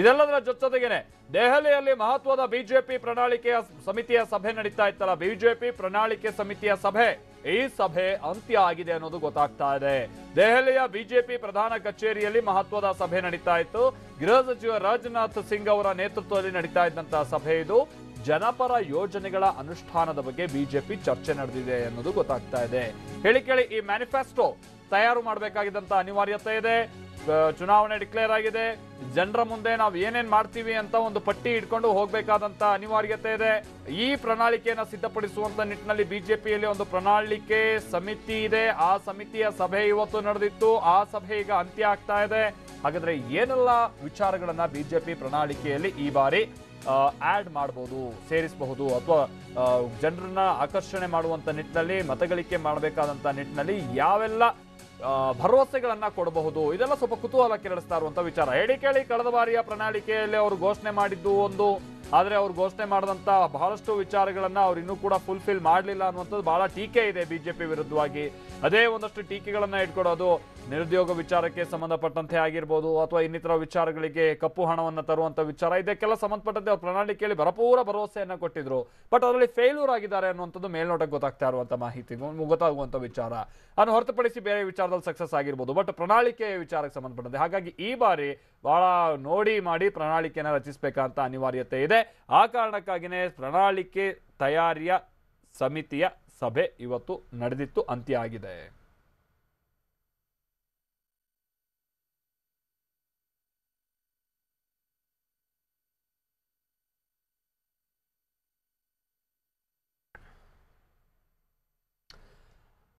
ಇದೆಲ್ಲದರ ಜೊತೆಗೇನೆ ದೆಹಲಿಯಲ್ಲಿ ಮಹತ್ವದ ಬಿಜೆಪಿ ಪ್ರಣಾಳಿಕೆಯ ಸಮಿತಿಯ ಸಭೆ ನಡೀತಾ ಇತ್ತಲ್ಲ? ಬಿಜೆಪಿ ಪ್ರಣಾಳಿಕೆ ಸಮಿತಿಯ ಸಭೆ ಈ ಸಭೆ ಅಂತ್ಯ ಆಗಿದೆ ಅನ್ನೋದು ಗೊತ್ತಾಗ್ತಾ ಇದೆ. ದೆಹಲಿಯ ಬಿಜೆಪಿ ಪ್ರಧಾನ ಕಚೇರಿಯಲ್ಲಿ ಮಹತ್ವದ ಸಭೆ ನಡೀತಾ ಇತ್ತು. ಗೃಹ ಸಚಿವ ರಾಜನಾಥ್ ಸಿಂಗ್ ಅವರ ನೇತೃತ್ವದಲ್ಲಿ ನಡೀತಾ ಇದ್ದಂತಹ ಸಭೆ ಇದು. ಜನಪರ ಯೋಜನೆಗಳ ಅನುಷ್ಠಾನದ ಬಗ್ಗೆ ಬಿಜೆಪಿ ಚರ್ಚೆ ನಡೆದಿದೆ ಅನ್ನೋದು ಗೊತ್ತಾಗ್ತಾ ಇದೆ. ಹೇಳಿ ಕೇಳಿ ಈ ಮ್ಯಾನಿಫೆಸ್ಟೋ ತಯಾರು ಮಾಡಬೇಕಾಗಿದ್ದಂತ ಅನಿವಾರ್ಯತೆ ಇದೆ. ಚುನಾವಣೆ ಡಿಕ್ಲೇರ್ ಆಗಿದೆ. ಜನರ ಮುಂದೆ ನಾವು ಏನೇನ್ ಮಾಡ್ತೀವಿ ಅಂತ ಒಂದು ಪಟ್ಟಿ ಇಟ್ಕೊಂಡು ಹೋಗಬೇಕಾದಂತ ಅನಿವಾರ್ಯತೆ ಇದೆ. ಈ ಪ್ರಣಾಳಿಕೆಯನ್ನ ಸಿದ್ಧಪಡಿಸುವಂತ ನಿಟ್ಟಿನಲ್ಲಿ ಬಿಜೆಪಿಯಲ್ಲಿ ಒಂದು ಪ್ರಣಾಳಿಕೆ ಸಮಿತಿ ಇದೆ. ಆ ಸಮಿತಿಯ ಸಭೆ ಇವತ್ತು ನಡೆದಿತ್ತು. ಆ ಸಭೆ ಈಗ ಅಂತ್ಯ ಆಗ್ತಾ ಇದೆ. ಹಾಗಾದ್ರೆ ಏನೆಲ್ಲ ವಿಚಾರಗಳನ್ನ ಬಿಜೆಪಿ ಪ್ರಣಾಳಿಕೆಯಲ್ಲಿ ಈ ಬಾರಿ ಆಡ್ ಮಾಡಬಹುದು ಸೇರಿಸಬಹುದು ಅಥವಾ ಜನರನ್ನ ಆಕರ್ಷಣೆ ಮಾಡುವಂತ ನಿಟ್ಟಿನಲ್ಲಿ, ಮತಗಳಿಕೆ ಮಾಡಬೇಕಾದಂತ ನಿಟ್ಟಿನಲ್ಲಿ ಯಾವೆಲ್ಲ ಭರವಸೆಗಳನ್ನ ಕೊಡಬಹುದು. ಇದೆಲ್ಲ ಸ್ವಲ್ಪ ಕುತೂಹಲ ಕೆರಳಿಸ್ತಾ ಇರುವಂತ ವಿಚಾರ. ಹೇಳಿ ಕೇಳಿ, ಕಳೆದ ಬಾರಿಯ ಪ್ರಣಾಳಿಕೆಯಲ್ಲಿ ಅವರು ಘೋಷಣೆ ಮಾಡಿದ್ದು ಒಂದು ಆದ್ರೆ ಅವ್ರು ಘೋಷಣೆ ಮಾಡಿದಂತ ಬಹಳಷ್ಟು ವಿಚಾರಗಳನ್ನ ಅವ್ರು ಇನ್ನೂ ಕೂಡ ಫುಲ್ಫಿಲ್ ಮಾಡಲಿಲ್ಲ ಅನ್ನುವಂಥದ್ದು ಬಹಳ ಟೀಕೆ ಇದೆ ಬಿಜೆಪಿ ವಿರುದ್ಧವಾಗಿ. ಅದೇ ಒಂದಷ್ಟು ಟೀಕೆಗಳನ್ನ ಇಟ್ಕೊಡೋದು ನಿರುದ್ಯೋಗ ವಿಚಾರಕ್ಕೆ ಸಂಬಂಧಪಟ್ಟಂತೆ ಆಗಿರ್ಬೋದು ಅಥವಾ ಇನ್ನಿತರ ವಿಚಾರಗಳಿಗೆ ಕಪ್ಪು ಹಣವನ್ನು ತರುವಂತ ವಿಚಾರ. ಇದಕ್ಕೆಲ್ಲ ಸಂಬಂಧಪಟ್ಟಂತೆ ಅವ್ರ ಪ್ರಣಾಳಿಕೆಯಲ್ಲಿ ಭರಪೂರ ಭರವಸೆಯನ್ನ ಕೊಟ್ಟಿದ್ರು. ಬಟ್ ಅದರಲ್ಲಿ ಫೇಲ್ಯೂರ್ ಆಗಿದ್ದಾರೆ ಅನ್ನುವಂಥದ್ದು ಮೇಲ್ನೋಟಕ್ಕೆ ಗೊತ್ತಾಗ್ತಾ ಇರುವಂತ ಮಾಹಿತಿ ಗೊತ್ತಾಗುವಂಥ ವಿಚಾರ. ಅನ್ನು ಹೊರತುಪಡಿಸಿ ಬೇರೆ ವಿಚಾರದಲ್ಲಿ ಸಕ್ಸಸ್ ಆಗಿರ್ಬೋದು. ಬಟ್ ಪ್ರಣಾಳಿಕೆ ವಿಚಾರಕ್ಕೆ ಸಂಬಂಧಪಟ್ಟಂತೆ. ಹಾಗಾಗಿ ಈ ಬಾರಿ ಬಹಳ ನೋಡಿ ಮಾಡಿ ಪ್ರಣಾಳಿಕೆಯನ್ನು ರಚಿಸಬೇಕಂತ ಅನಿವಾರ್ಯತೆ ಇದೆ. ಆ ಕಾರಣಕ್ಕಾಗಿನೇ ಪ್ರಣಾಳಿಕೆ ತಯಾರಿಯ ಸಮಿತಿಯ ಸಭೆ ಇವತ್ತು ನಡೆದಿತ್ತು, ಅಂತ್ಯ ಆಗಿದೆ.